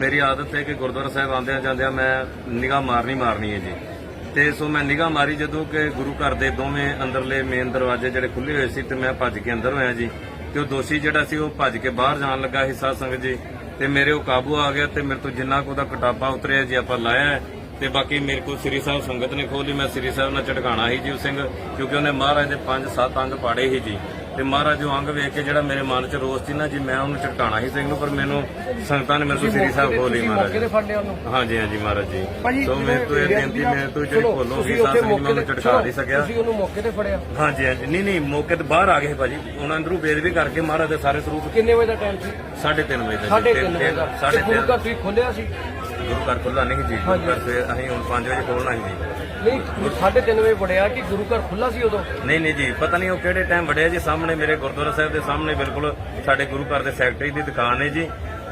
ਮੇਰੀ ਆਦਤ ਹੈ ਕਿ ਗੁਰਦੁਆਰਾ ਸਾਹਿਬ ਆਉਂਦਿਆਂ ਜਾਂਦਿਆਂ ਮੈਂ ਨਿਗਾਹ ਮਾਰਨੀ ਮਾਰਨੀ ਹੈ ਜੀ। ਤੇ ਸੋ ਮੈਂ ਨਿਗਾਹ ਮਾਰੀ ਜਦੋਂ ਕਿ ਗੁਰੂ ਘਰ ਦੇ ਦੋਵੇਂ ਅੰਦਰਲੇ ਮੇਨ ਦਰਵਾਜ਼ੇ ਜਿਹੜੇ ਖੁੱਲੇ ਹੋਏ ਸੀ ਤੇ ਮੈਂ ਭੱਜ ਕੇ ਅੰਦਰ ਹੋਇਆ ਜੀ। ਤੇ ਉਹ ਦੋਸ਼ੀ ਜਿਹੜਾ ਸੀ ਉਹ ਭੱਜ ਕੇ ਬਾਹਰ ਜਾਣ ਲੱਗਾ ਸੀ ਸਾਧ ਸੰਗਤ ਜੀ। ਤੇ ਮੇਰੇ ਉਹ ਕਾਬੂ ਆ ਗਿਆ ਤੇ ਮੇਰੇ ਤੋਂ ਜਿੰਨਾ ਕੁ ਉਹਦਾ ਕਟਾਪਾ ਉਤਰਿਆ ਜੀ ਆਪਾਂ ਲਾਇਆ ਤੇ ਬਾਕੀ ਮੇਰੇ ਕੋਲ ਸ੍ਰੀ ਸਾਹਿਬ ਸੰਗਤ ਨੇ ਖੋਲੀ ਮੈਂ ਸ੍ਰੀ ਸਾਹਿਬ ਨਾਲ ਝਟਕਾਣਾ ਸੀ ਜੀ ਉਹ ਸਿੰਘ, ਕਿਉਂਕਿ ਉਹਨੇ ਮਹਾਰਾਜ ਦੇ 5-7 ਅੰਗ ਪਾੜੇ ਸੀ ਜੀ। ਤੇ ਮਹਾਰਾਜ ਉਹ ਅੰਗ ਵੇਖ ਕੇ ਜਿਹੜਾ ਮੇਰੇ ਮਨ 'ਚ ਰੋਸ ਸੀ ਨਾ ਜੀ ਮੈਂ ਉਹਨੂੰ ਝਟਕਾਣਾ ਸੀ ਸਿੰਘ ਨੂੰ ਪਰ ਮੈਨੂੰ ਸੰਗਤਾਂ ਨੇ ਮੇਰੇ ਤੋਂ ਸ੍ਰੀ ਸਾਹਿਬ ਖੋਲੀ ਮਹਾਰਾਜ। ਮੌਕੇ ਤੇ ਫੜ ਲਿਆ ਉਹਨੂੰ? ਹਾਂਜੀ ਹਾਂਜੀ ਮਹਾਰਾਜ ਜੀ। ਸੋ ਮੇਰੇ ਤੋਂ ਇਹ ਬੇਨਤੀ ਮੇਰੇ ਤੋਂ ਜਿਹੜੀ ਚਲੋ, ਭੁੱਲ ਹੋ ਤੁਸੀਂ ਗਈ ਉੱਥੇ ਸਾਧ ਸੰਗਤ ਮੌਕੇ ਮੈਂ ਝਟਕਾ ਨਹੀਂ ਸਕਿਆ। ਤੁਸੀਂ ਉਹਨੂੰ ਮੌਕੇ ਤੇ ਫੜਿਆ। ਹਾਂਜੀ ਹਾਂਜੀ। ਨਹੀਂ ਨਹੀਂ ਮੌਕੇ ਤੇ ਬਾਹਰ ਆ ਗਏ ਭਾਜੀ। ਉਹਨਾਂ ਅੰਦਰੋਂ ਬੇਦਬੀ ਕਰਕੇ ਮਹਾਰਾਜ ਦੇ ਸਾਰੇ ਸਰੂਪ ਕਿੰਨੇ ਵਜੇ ਦਾ ਟਾਈਮ ਸੀ? 3:30 ਵਜੇ ਦਾ ਜੀ, 3:30 ਤਿੰਨ- ਵਜੇ ਦਾ। ਤੁਸੀਂ ਖੋਲਿਆ ਸੀ? ਗੁਰੂ ਘਰ ਖੁੱਲਾ ਨਹੀਂ ਜੀ। ਗੁਰੂ ਘਰ ਤੇ ਅਸੀਂ ਹੁਣ 5 ਵਜੇ ਖੋਲਣਾ ਸੀ ਜੀ। ਨਹੀਂ 3:30 ਵਜੇ ਵੜਿਆ ਕਿ ਗੁਰੂ ਘਰ ਖੁੱਲਾ ਸੀ ਉਦੋਂ? ਨਹੀਂ ਨਹੀਂ ਜੀ ਪਤਾ ਨਹੀਂ ਉਹ ਕਿਹੜੇ ਟਾਈਮ ਵੜਿਆ ਜੀ। ਸਾਹਮਣੇ ਮੇਰੇ ਗੁਰਦੁਆਰਾ ਸਾਹਿਬ ਦੇ ਸਾਹਮਣੇ ਬਿਲਕੁਲ ਸਾਡੇ ਗੁਰੂ ਘਰ ਦੇ ਸੈਕਟਰੀ ਦੀ ਦੁਕਾਨ ਹੈ ਜੀ।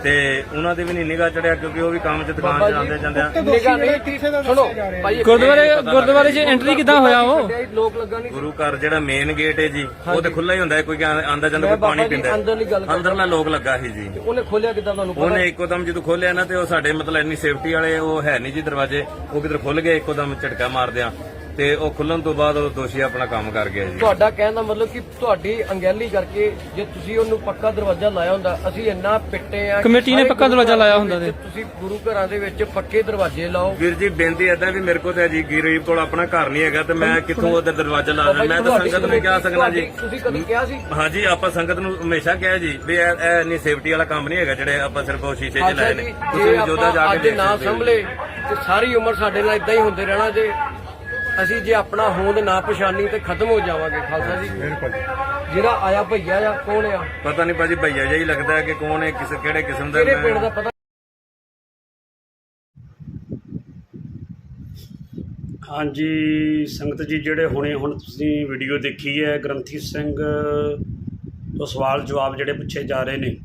ਤੇ ਉਹਨਾਂ ਦੇ ਵੀ ਨਹੀਂ ਨਿਗਾਹ ਚੜਿਆ ਕਿਉਂਕਿ ਉਹ ਵੀ ਕੰਮ 'ਚ ਦੁਕਾਨ 'ਚ ਜਾਂਦੇ ਜਾਂਦੇ ਨਿਗਾਹ ਨਹੀਂ ਸੁਣੋ ਭਾਈ ਗੁਰਦੁਆਰੇ ਗੁਰਦੁਆਰੇ 'ਚ ਐਂਟਰੀ ਕਿੱਦਾਂ ਹੋਇਆ ਉਹ? ਲੋਕ ਲੱਗਾ ਨਹੀਂ ਗੁਰੂ ਘਰ ਜਿਹੜਾ ਮੇਨ ਗੇਟ ਹੈ ਜੀ ਉਹ ਤੇ ਖੁੱਲਾ ਹੀ ਹੁੰਦਾ ਹੈ ਕੋਈ ਆਂਦਾ ਜਾਂਦਾ ਕੋਈ ਪਾਣੀ ਪੀਂਦਾ ਅੰਦਰ ਗੱਲ। ਅੰਦਰਲਾ ਲੋਕ ਲੱਗਾ ਸੀ ਜੀ। ਉਹਨੇ ਖੋਲਿਆ ਕਿੱਦਾਂ ਤੁਹਾਨੂੰ ਪਤਾ? ਉਹਨੇ ਇੱਕੋਦਮ ਜਦੋਂ ਖੋਲਿਆ ਨਾ ਤੇ ਉਹ ਸਾਡੇ ਮਤਲਬ ਇੰਨੀ ਸੇਫਟੀ ਵਾਲੇ ਉਹ ਹੈ ਨਹੀਂ ਜੀ ਦਰਵਾਜ਼ੇ ਉਹ ਕਿਧਰ ਖੁੱਲ ਗਏ ਇੱਕੋਦਮ ਝਟਕਾ ਮਾਰਦਿਆਂ। ਤੇ ਉਹ ਖੁੱਲਣ ਤੋਂ ਬਾਅਦ ਉਹ ਦੋਸ਼ੀ ਆਪਣਾ ਕੰਮ ਕਰ ਗਿਆ ਜੀ। ਤੁਹਾਡਾ ਕਹਿਣ ਦਾ ਮਤਲਬ ਕਿ ਤੁਹਾਡੀ ਅੰਗੈਲੀ ਕਰਕੇ ਜੇ ਤੁਸੀਂ ਉਹਨੂੰ ਪੱਕਾ ਦਰਵਾਜ਼ਾ ਲਾਇਆ ਹੁੰਦਾ ਅਸੀਂ ਇੰਨਾ ਪਿੱਟੇ ਆ ਕਮੇਟੀ ਨੇ ਪੱਕਾ ਦਰਵਾਜ਼ਾ ਲਾਇਆ ਹੁੰਦਾ ਵਿੱਚ ਤੁਸੀਂ ਗੁਰੂ ਘਰਾਂ ਦੇ ਵਿੱਚ ਪੱਕੇ ਦਰਵਾਜ਼ੇ ਲਾਓ। ਵੀਰ ਜੀ ਬੇਨਤੀ ਏਦਾਂ ਵੀ ਮੇਰੇ ਕੋਲ ਤੇ ਜੀ ਗਰੀਬ ਕੋਲ ਆਪਣਾ ਘਰ ਨਹੀਂ ਹੈਗਾ ਤੇ ਮੈਂ ਕਿੱਥੋਂ ਉਹਦੇ ਦਰਵਾਜ਼ਾ ਲਾ ਦਾਂ ਮੈਂ ਤਾਂ ਸੰਗਤ ਨੂੰ ਕਿਹਾ ਸਕਣਾ ਜੀ। ਤੁਸੀਂ ਕਦੀ ਕਿਹਾ ਸੀ? ਹਾਂਜੀ ਆਪਾਂ ਸੰਗਤ ਨੂੰ ਹਮੇਸ਼ਾ ਕਿਹਾ ਜੀ ਵੀ ਇਹ ਇਹ ਇੰਨੀ ਸੇਫਟੀ ਵਾਲਾ ਕੰਮ ਨਹੀਂ ਹੈਗਾ ਜਿਹੜੇ ਆਪਾਂ ਸਿਰਫ ਉਹ ਸ਼ੀਸ਼ੇ 'ਚ ਲਾਏ ਨੇ। ਤੁਸੀਂ ਜੋਦਾ ਜਾ ਕੇ ਅੱਜ ਦੇਖ ਨਾ ਸਕਦੇ ਹੋ। ਸੰਭਲੇ ਤੇ ਸਾਰੀ ਉਮਰ ਸਾਡੇ ਨਾਲ ਇਦਾਂ ਹੀ ਹੁੰਦੇ ਰਹਿਣਾ ਜੇ। ਅਸੀਂ ਜੇ ਆਪਣਾ ਹੋਂਦ ਨਾ ਪਛਾਣੀ ਤੇ ਖਤਮ ਹੋ ਜਾਵਾਂਗੇ ਖਾਲਸਾ ਜੀ। ਬਿਲਕੁਲ ਜਿਹੜਾ ਆਇਆ ਭਈਆ ਆ ਕੌਣ ਆ? ਪਤਾ ਨਹੀਂ ਭਾਜੀ ਭਈਆ ਜਿਹਾ ਹੀ ਲੱਗਦਾ ਹੈ ਕਿ ਕੌਣ ਹੈ ਕਿਸ ਕਿਹੜੇ ਕਿਸਮ ਦਾ ਕਿਹੜੇ ਮੈਂ- ਪਿੰਡ ਦਾ ਪਤਾ? ਹਾਂਜੀ ਸੰਗਤ ਜੀ ਜਿਹੜੇ ਹੁਣੇ ਹੁਣ ਤੁਸੀਂ ਵੀਡੀਓ ਦੇਖੀ ਹੈ ਗ੍ਰੰਥੀ ਸਿੰਘ ਤੋਂ ਸਵਾਲ ਜਵਾਬ ਜਿਹੜੇ ਪੁੱਛੇ ਜਾ ਰਹੇ ਨੇ।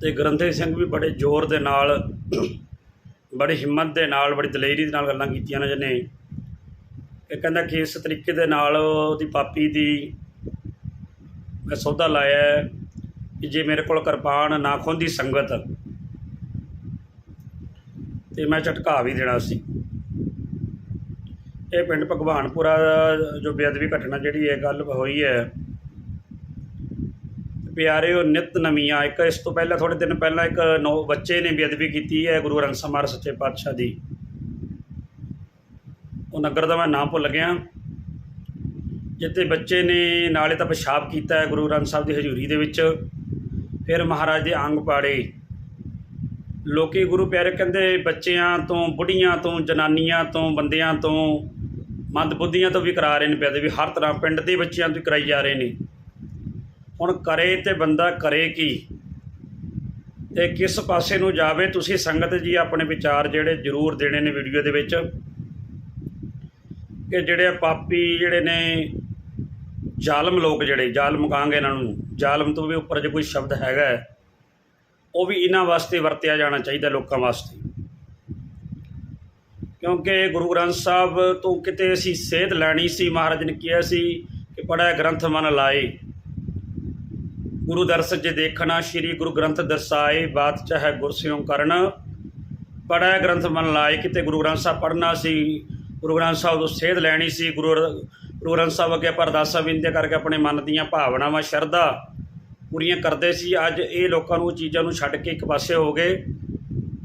ਤੇ ਗ੍ਰੰਥੀ ਸਿੰਘ ਵੀ ਬੜੇ ਜ਼ੋਰ ਦੇ ਨਾਲ ਬੜੀ ਹਿੰਮਤ ਦੇ ਨਾਲ, ਬੜੀ ਦਲੇਰੀ ਦੇ ਨਾਲ ਗੱਲਾਂ ਕੀਤੀਆਂ ਨੇ ਜਿਹਨੇ। ਇਹ ਕਹਿੰਦਾ ਕਿ ਇਸ ਤਰੀਕੇ ਦੇ ਨਾਲ ਉਹਦੀ ਪਾਪੀ ਦੀ ਮੈਂ ਸੌਦਾ ਲਾਇਆ ਹੈ ਕਿ ਜੇ ਮੇਰੇ ਕੋਲ ਕਿਰਪਾਨ ਨਾ ਖੁੰਦੀ ਸੰਗਤ, ਤੇ ਮੈਂ ਝਟਕਾ ਵੀ ਦੇਣਾ ਸੀ। ਇਹ ਪਿੰਡ ਭਗਵਾਨਪੁਰਾ ਜੋ ਬੇਅਦਬੀ ਘਟਨਾ ਜਿਹੜੀ ਹੈ ਗੱਲ ਹੋਈ ਹੈ ਪਿਆਰਿਓ ਨਿਤ ਨਵੀਆਂ ਇੱਕ ਇਸ ਤੋਂ ਪਹਿਲਾਂ ਥੋੜੇ ਦਿਨ ਪਹਿਲਾਂ ਇੱਕ ਨੌ ਬੱਚੇ ਨੇ ਬੇਅਦਬੀ ਕੀਤੀ ਹੈ ਗੁਰੂ ਗ੍ਰੰਥ ਸਾਹਿਬ ਮਹਾਰਾਜ ਸੱਚੇ ਪਾਤਸ਼ਾਹ ਦੀ। ਉਹ ਨਗਰ ਦਾ ਮੈਂ ਨਾਮ ਭੁੱਲ ਗਿਆ। ਜਿੱਥੇ ਬੱਚੇ ਨੇ ਨਾਲੇ ਤਾਂ ਪਿਸ਼ਾਬ ਕੀਤਾ ਹੈ ਗੁਰੂ ਗ੍ਰੰਥ ਸਾਹਿਬ ਦੀ ਹਜ਼ੂਰੀ ਦੇ ਵਿੱਚ। ਫਿਰ ਮਹਾਰਾਜ ਦੇ ਅੰਗ ਪਾੜੇ। ਲੋਕੀ ਗੁਰੂ ਪਿਆਰੇ ਕਹਿੰਦੇ, ਬੱਚਿਆਂ ਤੋਂ, ਬੁੱਢੀਆਂ ਤੋਂ, ਜਨਾਨੀਆਂ ਤੋਂ, ਬੰਦਿਆਂ ਤੋਂ ਮੰਦ ਬੁੱਧੀਆਂ ਤੋਂ ਵੀ ਕਰਾ ਰਹੇ ਨੇ ਪਿਆਦੇ ਵੀ ਹਰ ਤਰ੍ਹਾਂ ਪਿੰਡ ਦੇ ਬੱਚਿਆਂ ਤੋਂ ਵੀ ਕਰਾਈ ਜਾ ਰਹੇ ਨੇ। ਹੁਣ ਕਰੇ ਤੇ ਬੰਦਾ ਕਰੇ ਕੀ? ਤੇ ਕਿਸ ਪਾਸੇ ਨੂੰ ਜਾਵੇ? ਤੁਸੀਂ ਸੰਗਤ ਜੀ ਆਪਣੇ ਵਿਚਾਰ ਜਿਹੜੇ ਜ਼ਰੂਰ ਦੇਣੇ ਨੇ ਵੀਡੀਓ ਦੇ ਵਿੱਚ। ਕਿ ਜਿਹੜੇ ਪਾਪੀ ਜਿਹੜੇ ਨੇ, ਜ਼ਾਲਮ ਲੋਕ ਜਿਹੜੇ, ਜ਼ਾਲਮ ਕਹਾਂਗੇ ਇਹਨਾਂ ਨੂੰ, ਜ਼ਾਲਮ ਤੋਂ ਵੀ ਉੱਪਰ ਜੇ ਕੋਈ ਸ਼ਬਦ ਹੈਗਾ, ਉਹ ਵੀ ਇਹਨਾਂ ਵਾਸਤੇ ਵਰਤਿਆ ਜਾਣਾ ਚਾਹੀਦਾ ਲੋਕਾਂ ਵਾਸਤੇ। ਕਿਉਂਕਿ ਗੁਰੂ ਗ੍ਰੰਥ ਸਾਹਿਬ ਤੋਂ ਕਿਤੇ ਅਸੀਂ ਸੇਧ ਲੈਣੀ ਸੀ, ਮਹਾਰਾਜ ਨੇ ਕਿਹਾ ਸੀ ਕਿ ਪੜਿਆ ਗ੍ਰੰਥ ਮਨ ਲਾਏ। ਗੁਰੂ ਦਰਸ ਜੇ ਦੇਖਣਾ, ਸ੍ਰੀ ਗੁਰੂ ਗ੍ਰੰਥ ਦਰਸਾਏ ਬਾਤ ਚਾਹੇ ਗੁਰਸਿਓਂ ਕਰਨ। ਪੜਿਆ ਗ੍ਰੰਥ ਮਨ ਲਾਏ, ਕਿਤੇ ਗੁਰੂ ਗ੍ਰੰਥ ਸਾਹਿਬ ਪੜ੍ਹਨਾ ਸੀ, ਗੁਰੂ ਗ੍ਰੰਥ ਸਾਹਿਬ ਤੋਂ ਸੇਧ ਲੈਣੀ ਸੀ, ਗੁਰੂ ਗੁਰੂ ਗ੍ਰੰਥ ਸਾਹਿਬ ਅੱਗੇ ਆਪਾਂ ਅਰਦਾਸਾਂ ਬਿੰਦੇ ਕਰਕੇ ਆਪਣੇ ਮਨ ਦੀਆਂ ਭਾਵਨਾਵਾਂ, ਸ਼ਰਧਾ ਪੂਰੀਆਂ ਕਰਦੇ ਸੀ। ਅੱਜ ਇਹ ਲੋਕਾਂ ਨੂੰ ਉਹ ਚੀਜ਼ਾਂ ਨੂੰ ਛੱਡ ਕੇ ਇੱਕ ਪਾਸੇ ਹੋ ਗਏ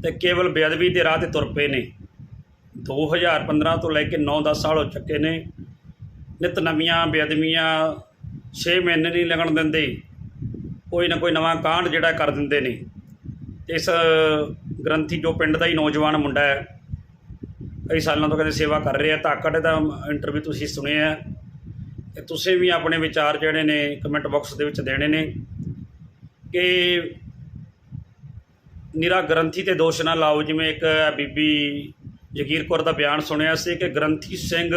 ਤੇ ਕੇਵਲ ਬੇਅਦਬੀ ਦੇ ਰਾਹ ਤੇ ਤੁਰ ਪਏ ਨੇ। 2015 ਤੋਂ ਲੈ ਕੇ 9-10 ਸਾਲ ਹੋ ਚੁੱਕੇ ਨੇ। ਨਿਤ ਨਵੀਆਂ ਬੇਅਦਬੀਆਂ 6 ਮਹੀਨੇ ਨਹੀਂ ਲੱਗਣ ਦਿੰਦੇ। ਕੋਈ ਨਾ ਕੋਈ ਨਵਾਂ ਕਾਂਡ ਜਿਹੜਾ ਕਰ ਦਿੰਦੇ ਨੇ। ਤੇ ਇਸ ਗ੍ਰੰਥੀ ਜੋ ਪਿੰਡ ਦਾ ਹੀ ਨੌਜਵਾਨ ਮੁੰਡਾ ਹੈ, ਕਈ ਸਾਲਾਂ ਤੋਂ ਕਹਿੰਦੇ ਸੇਵਾ ਕਰ ਰਿਹਾ ਧਾਕੜ ਦਾ ਇੰਟਰਵਿਊ ਤੁਸੀਂ ਸੁਣਿਆ ਹੈ ਤੇ ਤੁਸੀਂ ਵੀ ਆਪਣੇ ਵਿਚਾਰ ਜਿਹੜੇ ਨੇ ਕਮੈਂਟ ਬਾਕਸ ਦੇ ਵਿੱਚ ਦੇਣੇ ਨੇ ਕਿ ਨਿਰਾ ਗ੍ਰੰਥੀ ਤੇ ਦੋਸ਼ ਨਾ ਲਾਓ। ਜਿਵੇਂ ਇੱਕ ਬੀਬੀ ਜਗੀਰ ਕੌਰ ਦਾ ਬਿਆਨ ਸੁਣਿਆ ਸੀ ਕਿ ਗ੍ਰੰਥੀ ਸਿੰਘ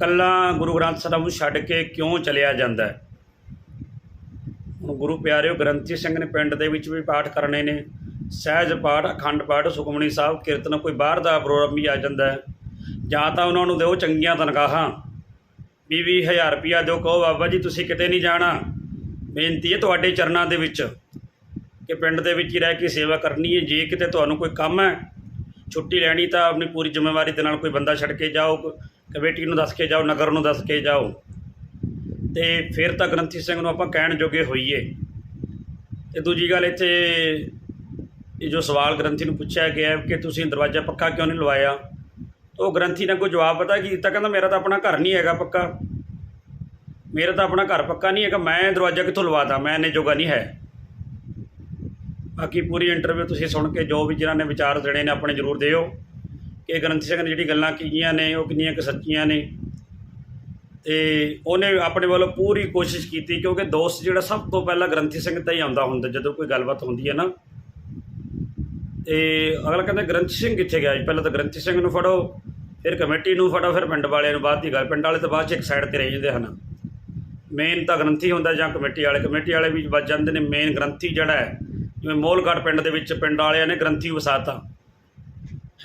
ਕੱਲਾ ਗੁਰੂ ਗ੍ਰੰਥ ਸਾਹਿਬ ਨੂੰ ਛੱਡ ਕੇ ਕਿਉਂ ਚਲਿਆ ਜਾਂਦਾ ਹੈ? ਗੁਰੂ ਪਿਆਰਿਓ, ਗ੍ਰੰਥੀ ਸਿੰਘ ਨੇ ਪਿੰਡ ਦੇ ਵਿੱਚ ਵੀ ਪਾਠ ਕਰਨੇ ਨੇ। ਸਹਿਜ ਪਾਠ, ਅਖੰਡ ਪਾਠ, ਸੁਖਮਨੀ ਸਾਹਿਬ, ਕੀਰਤਨ ਕੋਈ ਬਾਹਰ ਦਾ ਪ੍ਰੋਗਰਾਮ ਵੀ ਆ ਜਾਂਦਾ ਹੈ। ਜਾਂ ਤਾਂ ਉਹਨਾਂ ਨੂੰ ਦਿਓ ਚੰਗੀਆਂ ਤਨਖਾਹਾਂ। ਵੀਹ ਵੀਹ ਹਜ਼ਾਰ ਰੁਪਇਆ ਦਿਓ, ਕਹੋ, ਬਾਬਾ ਜੀ, ਤੁਸੀਂ ਕਿਤੇ ਨਹੀਂ ਜਾਣਾ। ਬੇਨਤੀ ਹੈ ਤੁਹਾਡੇ ਚਰਨਾਂ ਦੇ ਵਿੱਚ ਕਿ ਪਿੰਡ ਦੇ ਵਿੱਚ ਹੀ ਰਹਿ ਕੇ ਸੇਵਾ ਕਰਨੀ ਹੈ। ਜੇ ਕਿਤੇ ਤੁਹਾਨੂੰ ਕੋਈ ਕੰਮ ਹੈ, ਛੁੱਟੀ ਲੈਣੀ ਤਾਂ ਆਪਣੀ ਪੂਰੀ ਜ਼ਿੰਮੇਵਾਰੀ ਦੇ ਨਾਲ ਕੋਈ ਬੰਦਾ ਛੱਡ ਕੇ ਜਾਓ, ਕਮੇਟੀ ਨੂੰ ਦੱਸ ਕੇ ਜਾਓ, ਨਗਰ ਨੂੰ ਦੱਸ ਕੇ ਜਾਓ। ਤੇ ਫਿਰ ਤਾਂ ਗ੍ਰੰਥੀ ਸਿੰਘ ਨੂੰ ਆਪਾਂ ਕਹਿਣ ਜੋਗੇ ਹੋਈਏ। ਤੇ ਦੂਜੀ ਗੱਲ ਇੱਥੇ ਇਹ ਜੋ ਸਵਾਲ ਗ੍ਰੰਥੀ ਨੂੰ ਪੁੱਛਿਆ ਗਿਆ ਕਿ ਤੁਸੀਂ ਦਰਵਾਜ਼ਾ ਪੱਕਾ ਕਿਉਂ ਨਹੀਂ ਲਵਾਇਆ? ਉਹ ਗ੍ਰੰਥੀ ਨੇ ਕੋਈ ਜਵਾਬ ਪਤਾ ਕੀ ਦਿੱਤਾ ਕਹਿੰਦਾ ਮੇਰਾ ਤਾਂ ਆਪਣਾ ਘਰ ਨਹੀਂ ਹੈਗਾ ਪੱਕਾ। ਮੇਰਾ ਤਾਂ ਆਪਣਾ ਘਰ ਪੱਕਾ ਨਹੀਂ ਹੈਗਾ, ਮੈਂ ਦਰਵਾਜ਼ਾ ਕਿੱਥੋਂ ਲਵਾਦਾ ਮੈਂ ਇੰਨੇ ਜੋਗਾ ਨਹੀਂ ਹੈ। ਬਾਕੀ ਪੂਰੀ ਇੰਟਰਵਿਊ ਤੁਸੀਂ ਸੁਣ ਕੇ ਜੋ ਵੀ ਜਿਨ੍ਹਾਂ ਨੇ ਵਿਚਾਰ ਦੇਣੇ ਨੇ, ਆਪਣੇ ਜ਼ਰੂਰ ਦਿਓ। ਕਿ ਗ੍ਰੰਥੀ ਸਿੰਘ ਨੇ ਜਿਹੜੀ ਗੱਲਾਂ ਕੀਤੀਆਂ ਨੇ, ਉਹ ਕਿੰਨੀਆਂ ਕੁ ਸੱਚੀਆਂ ਨੇ। ਤੇ ਉਹਨੇ ਆਪਣੇ ਵੱਲੋਂ ਪੂਰੀ ਕੋਸ਼ਿਸ਼ ਕੀਤੀ ਕਿਉਂਕਿ ਦੋਸਤ ਜਿਹੜਾ ਸਭ ਤੋਂ ਪਹਿਲਾਂ ਗ੍ਰੰਥੀ ਸਿੰਘ ਤਾਂ ਹੀ ਆਉਂਦਾ ਹੁੰਦਾ, ਜਦੋਂ ਕੋਈ ਗੱਲਬਾਤ ਹੁੰਦੀ ਹੈ ਨਾ। ਤੇ ਅਗਲਾ ਕਹਿੰਦਾ, ਗ੍ਰੰਥੀ ਸਿੰਘ ਕਿੱਥੇ ਗਿਆ? ਜੀ ਪਹਿਲਾਂ ਤਾਂ ਗ੍ਰੰਥੀ ਸਿੰਘ ਨੂੰ ਫੜੋ, ਫਿਰ ਕਮੇਟੀ ਨੂੰ ਫੜੋ, ਫਿਰ ਪਿੰਡ ਵਾਲਿਆਂ ਨੂੰ, ਬਾਅਦ ਦੀ ਗੱਲ। ਪਿੰਡ ਵਾਲੇ ਤਾਂ ਬਾਅਦ ਚ ਇੱਕ ਸਾਈਡ ਤੇ ਰਹਿ ਜਾਂਦੇ ਹਨ। ਮੇਨ ਤਾਂ ਗ੍ਰੰਥੀ ਹੁੰਦਾ ਜਾਂ ਕਮੇਟੀ ਵਾਲੇ। ਕਮੇਟੀ ਵਾਲੇ ਵੀ ਵੱਜ ਜਾਂਦੇ ਨੇ ਮੇਨ ਗ੍ਰੰਥੀ ਜਿਹੜਾ ਹੈ। ਜਿਵੇਂ ਮੋਲਗੜ ਪਿੰਡ ਦੇ ਵਿੱਚ ਪਿੰਡ ਵਾਲਿਆਂ ਨੇ ਗ੍ਰੰਥੀ ਵਸਾਤਾ।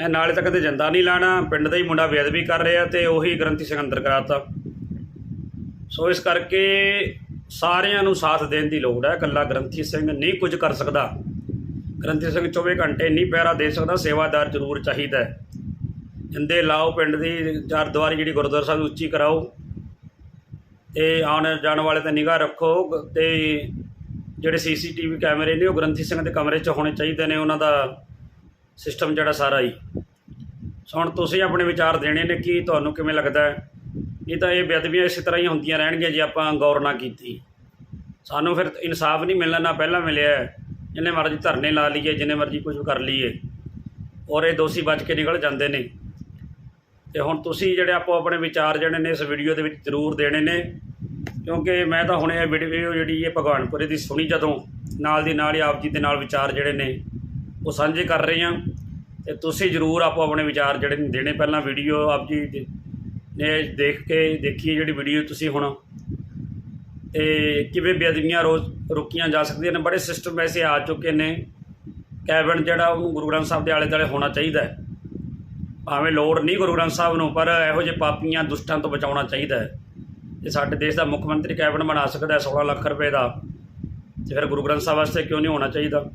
ਹੈ ਨਾਲੇ ਤਾਂ ਕਦੇ ਜੰਦਾ ਨਹੀਂ ਲਾਣਾ। ਪਿੰਡ ਦਾ ਹੀ ਮੁੰਡਾ ਬੇਅਦਬੀ ਕਰ ਰਿਹਾ ਤੇ ਉਹੀ ਗ੍ਰੰਥੀ ਸਿੰਘ ਅੰਦਰ ਕਰਾਤਾ। ਸੋ ਇਸ ਕਰਕੇ ਸਾਰਿਆਂ ਨੂੰ ਸਾਥ ਦੇਣ ਦੀ ਲੋੜ ਹੈ। ਇਕੱਲਾ ਗ੍ਰੰਥੀ ਸਿੰਘ ਨਹੀਂ ਕੁਝ ਕਰ ਸਕਦਾ। ਗ੍ਰੰਥੀ ਸਿੰਘ 24 ਘੰਟੇ ਨਹੀਂ ਪਹਿਰਾ ਦੇ ਸਕਦਾ, ਸੇਵਾਦਾਰ ਜ਼ਰੂਰ ਚਾਹੀਦਾ ਹੈ। ਜਿੰਦੇ ਲਾਓ ਪਿੰਡ ਦੀ ਚਾਰ ਦੁਆਰੀ ਜਿਹੜੀ ਗੁਰਦੁਆਰਾ ਸਾਹਿਬ ਦੀ ਉੱਚੀ ਕਰਾਓ, ਤੇ ਆਉਣ ਜਾਣ ਵਾਲੇ ਤੇ ਨਿਗਾਹ ਰੱਖੋ ਗ- ਤੇ ਜਿਹੜੇ ਸੀਸੀਟੀਵੀ ਕੈਮਰੇ ਨੇ ਉਹ ਗ੍ਰੰਥੀ ਸਿੰਘ ਦੇ ਕਮਰੇ 'ਚ ਹੋਣੇ ਚਾਹੀਦੇ ਨੇ, ਉਹਨਾਂ ਦਾ ਸਿਸਟਮ ਜਿਹੜਾ ਸਾਰਾ ਹੀ। ਸੋ ਹੁਣ ਤੁਸੀਂ ਆਪਣੇ ਵਿਚਾਰ ਦੇਣੇ ਨੇ ਕਿ ਤੁਹਾਨੂੰ ਕਿਵੇਂ ਲੱਗਦਾ ਹੈ? ਇਹ ਤਾਂ ਇਹ ਬੇਅਦਬੀਆਂ ਇਸੇ ਤਰ੍ਹਾਂ ਹੀ ਹੁੰਦੀਆਂ ਰਹਿਣਗੀਆਂ ਜੇ ਆਪਾਂ ਗੌਰ ਨਾ ਕੀਤੀ। ਸਾਨੂੰ ਫਿਰ ਇਨਸਾਫ ਨਹੀਂ ਮਿਲਣਾ, ਨਾ ਪਹਿਲਾਂ ਮਿਲਿਆ ਜਿੰਨੇ ਮਰਜ਼ੀ ਧਰਨੇ ਲਾ ਲਈਏ, ਜਿੰਨੇ ਮਰਜ਼ੀ ਕੁਝ ਕਰ ਲਈਏ। ਔਰ ਇਹ ਦੋਸ਼ੀ ਬਚ ਕੇ ਨਿਕਲ ਜਾਂਦੇ ਨੇ। ਤੇ ਹੁਣ ਤੁਸੀਂ ਜਿਹੜੇ ਆਪੋ ਆਪਣੇ ਵਿਚਾਰ ਜਿਹੜੇ ਨੇ ਇਸ ਵੀਡੀਓ ਦੇ ਵਿੱਚ ਜ਼ਰੂਰ ਦੇਣੇ ਨੇ। ਕਿਉਂਕਿ ਮੈਂ ਤਾਂ ਹੁਣ ਇਹ ਵੀਡੀਓ ਜਿਹੜੀ ਇਹ ਭਗਵਾਨਪੁਰੇ ਦੀ ਸੁਣੀ ਜਦੋਂ, ਨਾਲ ਦੀ ਨਾਲ ਹੀ ਆਪ ਜੀ ਦੇ ਨਾਲ ਵਿਚਾਰ ਜਿਹੜੇ ਨੇ, ਉਹ ਸਾਂਝੇ ਕਰ ਰਹੇ ਹਾਂ। ਤੇ ਤੁਸੀਂ ਜ਼ਰੂਰ ਆਪੋ ਆਪਣੇ ਵਿਚਾਰ ਜਿਹੜੇ ਨੇ ਦੇਣੇ। ਪਹਿਲਾਂ ਵੀਡੀਓ ਆਪ ਜੀ ਦੇ- ਨੇ ਦੇਖ ਕੇ ਦੇਖੀਏ ਜਿਹੜੀ ਵੀਡੀਓ ਤੁਸੀਂ ਹੁਣ। ਤੇ ਕਿਵੇਂ ਬੇਅਦਬੀਆਂ ਰੋਜ਼ ਰੋਕੀਆਂ ਜਾ ਸਕਦੀਆਂ ਨੇ। ਬੜੇ ਸਿਸਟਮ ਐਸੇ ਆ ਚੁੱਕੇ ਨੇ। ਕੈਬਨ ਜਿਹੜਾ ਉਹਨੂੰ ਗੁਰੂ ਗ੍ਰੰਥ ਸਾਹਿਬ ਦੇ ਆਲੇ ਦੁਆਲੇ ਹੋਣਾ ਚਾਹੀਦਾ ਹੈ। ਭਾਵੇਂ ਲੋੜ ਨਹੀਂ ਗੁਰੂ ਗ੍ਰੰਥ ਸਾਹਿਬ ਨੂੰ, ਪਰ ਇਹੋ ਜਿਹੇ ਪਾਪੀਆਂ ਦੁਸ਼ਟਾਂ ਤੋਂ ਬਚਾਉਣਾ ਚਾਹੀਦਾ ਹੈ। ਜੇ ਸਾਡੇ ਦੇਸ਼ ਦਾ ਮੁੱਖ ਮੰਤਰੀ ਕੈਬਨ ਬਣਾ ਸਕਦਾ ਹੈ 16 ਲੱਖ ਰੁਪਏ ਦਾ, ਤੇ ਫਿਰ ਗੁਰੂ ਗ੍ਰੰਥ ਸਾਹਿਬ ਵਾਸਤੇ ਕਿਉਂ ਨਹੀਂ ਹੋਣਾ ਚਾਹੀਦਾ?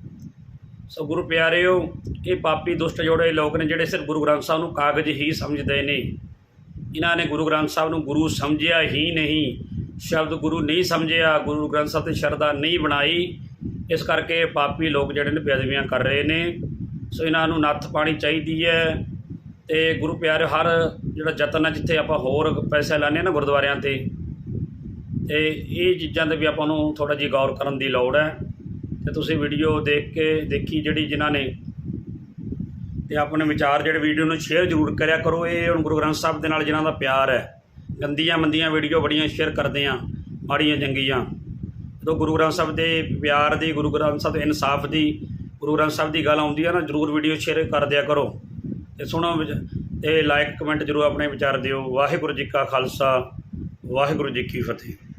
ਸੋ ਗੁਰੂ ਪਿਆਰਿਓ, ਇਹ ਪਾਪੀ ਦੁਸ਼ਟ ਜੋੜੇ ਲੋਕ ਨੇ ਜਿਹੜੇ ਸਿਰਫ ਗੁਰੂ ਗ੍ਰੰਥ ਸਾਹਿਬ ਨੂੰ ਕਾਗਜ਼ ਹੀ ਸਮਝਦੇ ਨੇ। ਇਹਨਾਂ ਨੇ ਗੁਰੂ ਗ੍ਰੰਥ ਸਾਹਿਬ ਨੂੰ ਗੁਰੂ ਸਮਝਿਆ ਹੀ ਨਹੀਂ, ਸ਼ਬਦ ਗੁਰੂ ਨਹੀਂ ਸਮਝਿਆ, ਗੁਰੂ ਗ੍ਰੰਥ ਸਾਹਿਬ ਤੇ ਸ਼ਰਧਾ ਨਹੀਂ ਬਣਾਈ। ਇਸ ਕਰਕੇ ਪਾਪੀ ਲੋਕ ਜਿਹੜੇ ਨੇ ਬੇਅਦਬੀਆਂ ਕਰ ਰਹੇ ਨੇ। ਸੋ ਇਹਨਾਂ ਨੂੰ ਨੱਥ ਪਾਣੀ ਚਾਹੀਦੀ ਹੈ ਤੇ ਗੁਰੂ ਪਿਆਰੇ ਹਰ ਜਿਹੜਾ ਯਤਨ ਹੈ ਜਿੱਥੇ ਆਪਾਂ ਹੋਰ ਪੈਸੇ ਲਾਉਂਦੇ ਹਾਂ ਨਾ ਗੁਰਦੁਆਰਿਆਂ ਤੇ ਤੇ ਇਹ ਚੀਜ਼ਾਂ ਤੇ ਵੀ ਆਪਾਂ ਨੂੰ ਥੋੜਾ ਜਿਹਾ ਗੌਰ ਕਰਨ ਦੀ ਲੋੜ ਹੈ। ਤੇ ਤੁਸੀਂ ਵੀਡੀਓ ਦੇਖ ਕੇ ਦੇਖੀ ਜਿਹੜੀ ਜਿਨ੍ਹਾਂ ਨੇ ਤੇ ਆਪਣੇ ਵਿਚਾਰ ਜਿਹੜੇ ਵੀਡੀਓ ਨੂੰ ਸ਼ੇਅਰ ਜ਼ਰੂਰ ਕਰਿਆ ਕਰੋ। ਇਹ ਹੁਣ ਗੁਰੂ ਗ੍ਰੰਥ ਸਾਹਿਬ ਦੇ ਨਾਲ ਜਿਨ੍ਹਾਂ ਦਾ ਪਿਆਰ ਹੈ। ਗੰਦੀਆਂ ਮੰਦੀਆਂ ਵੀਡੀਓ ਬੜੀਆਂ ਸ਼ੇਅਰ ਕਰਦੇ ਆ ਮਾੜੀਆਂ ਚੰਗੀਆਂ। ਜਦੋਂ ਗੁਰੂ ਗ੍ਰੰਥ ਸਾਹਿਬ ਦੇ ਪਿਆਰ ਦੀ, ਗੁਰੂ ਗ੍ਰੰਥ ਸਾਹਿਬ ਦੇ ਇਨਸਾਫ ਦੀ, ਗੁਰੂ ਗ੍ਰੰਥ ਸਾਹਿਬ ਦੀ ਗੱਲ ਆਉਂਦੀ ਆ ਨਾ, ਜ਼ਰੂਰ ਵੀਡੀਓ ਸ਼ੇਅਰ ਕਰ ਦਿਆ ਕਰੋ। ਤੇ ਸੁਣੋ ਵਿਚ- ਤੇ ਲਾਈਕ ਕਮੈਂਟ ਜ਼ਰੂਰ ਆਪਣੇ ਵਿਚਾਰ ਦਿਓ। ਵਾਹਿਗੁਰੂ ਜੀ ਕਾ ਖਾਲਸਾ, ਵਾਹਿਗੁਰੂ ਜੀ ਕੀ ਫਤਿਹ।